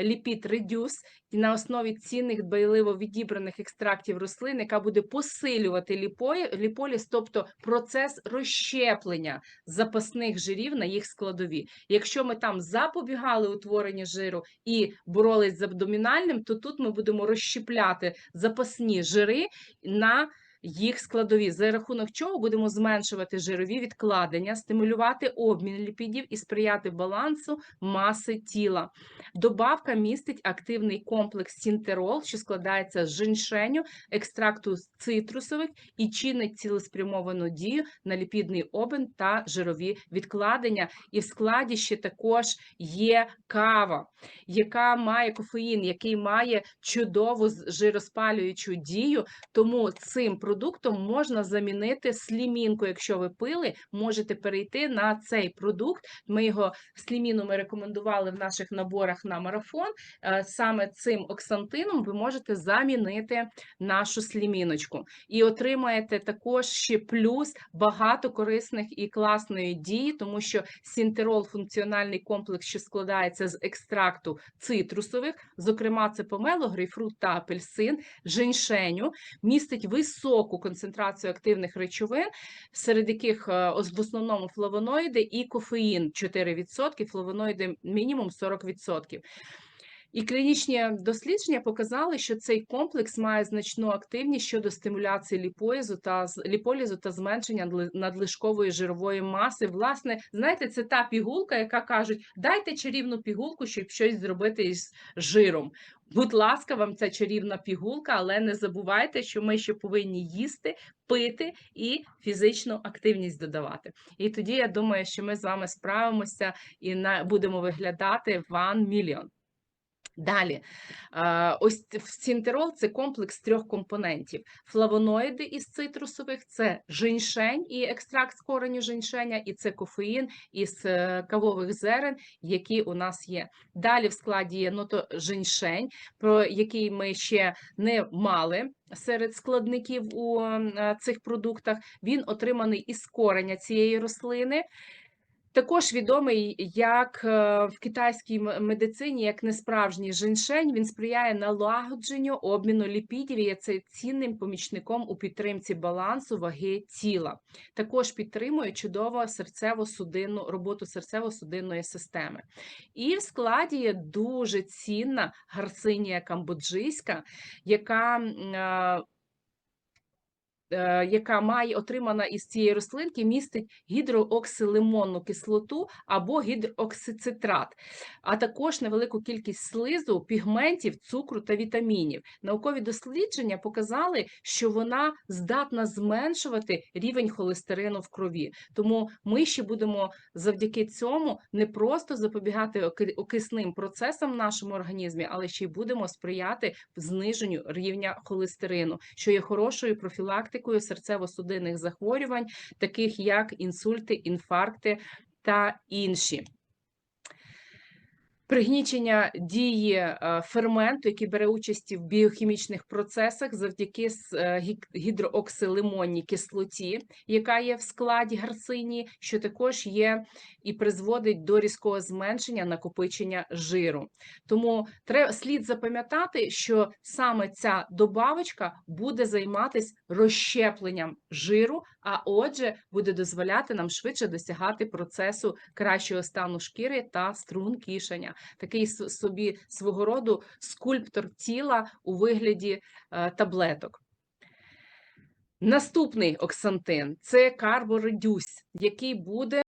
ліпід редюс на основі цінних дбайливо відібраних екстрактів рослин, яка буде посилювати ліполіз, тобто процес розщеплення запасних жирів на їх складові. Якщо ми там запобігали утворенню жиру і боролись з абдомінальним, то тут ми будемо розщепляти запасні жири на їх складові, за рахунок чого будемо зменшувати жирові відкладення, стимулювати обмін ліпідів і сприяти балансу маси тіла. Добавка містить активний комплекс сінтерол, що складається з женьшеню, екстракту цитрусових і чинить цілеспрямовану дію на ліпідний обмін та жирові відкладення. І в складі ще також є кава, яка має кофеїн, який має чудову жироспалюючу дію. Тому цим продуктом можна замінити слімінку. Якщо ви пили, можете перейти на цей продукт. Ми його сліміну ми рекомендували в наших наборах на марафон. Е, Саме цим оксантином ви можете замінити нашу сліміночку. І отримаєте також ще плюс багато корисних і класної дії, тому що сінтерол функціональний комплекс, що складається з екстракту цитрусових, зокрема це помело, грейпфрут та апельсин, женьшеню, містить високу концентрацію активних речовин, серед яких е, в основному флавоноїди і кофеїн 4%, флавоноїди мінімум 40%. І клінічні дослідження показали, що цей комплекс має значну активність щодо стимуляції ліпоїзу та ліполізу та зменшення надлишкової жирової маси. Власне, знаєте, це та пігулка, яка кажуть: дайте чарівну пігулку, щоб щось зробити із жиром. Будь ласка, вам ця чарівна пігулка, але не забувайте, що ми ще повинні їсти, пити і фізичну активність додавати. І тоді я думаю, що ми з вами справимося і на будемо виглядати one million. Далі, ось сінтерол це комплекс трьох компонентів: флавоноїди із цитрусових, це женьшень і екстракт з кореню женьшеня, і це кофеїн із е, кавових зерен, які у нас є. Далі в складі є нотоженьшень, про який ми ще не мали серед складників у е, цих продуктах. Він отриманий із кореня цієї рослини. Також відомий як е, в китайській медицині як несправжній женьшень, він сприяє налагодженню обміну ліпідів і є це цінним помічником у підтримці балансу ваги тіла. Також підтримує чудово серцево-судинну роботу серцево-судинної системи. І в складі є дуже цінна гарцинія камбоджийська, яка е, яка має отримана із цієї рослинки, містить гідрооксилимонну кислоту або гідроксицитрат, а також невелику кількість слизу, пігментів, цукру та вітамінів. Наукові дослідження показали, що вона здатна зменшувати рівень холестерину в крові. Тому ми ще будемо завдяки цьому не просто запобігати окисним процесам в нашому організмі, але ще й будемо сприяти зниженню рівня холестерину, що є хорошою профілактикою серцево-судинних захворювань, таких як інсульти, інфаркти та інші. Пригнічення дії е, ферменту, який бере участь в біохімічних процесах завдяки е, гідрооксилимонній кислоті, яка є в складі гарцині, що також є і призводить до різкого зменшення накопичення жиру. Тому треба слід запам'ятати, що саме ця добавочка буде займатися розщепленням жиру, а отже, буде дозволяти нам швидше досягати процесу кращого стану шкіри та стрункішання. Такий собі свого роду скульптор тіла у вигляді е, таблеток. Наступний оксантин це карборедюс, який буде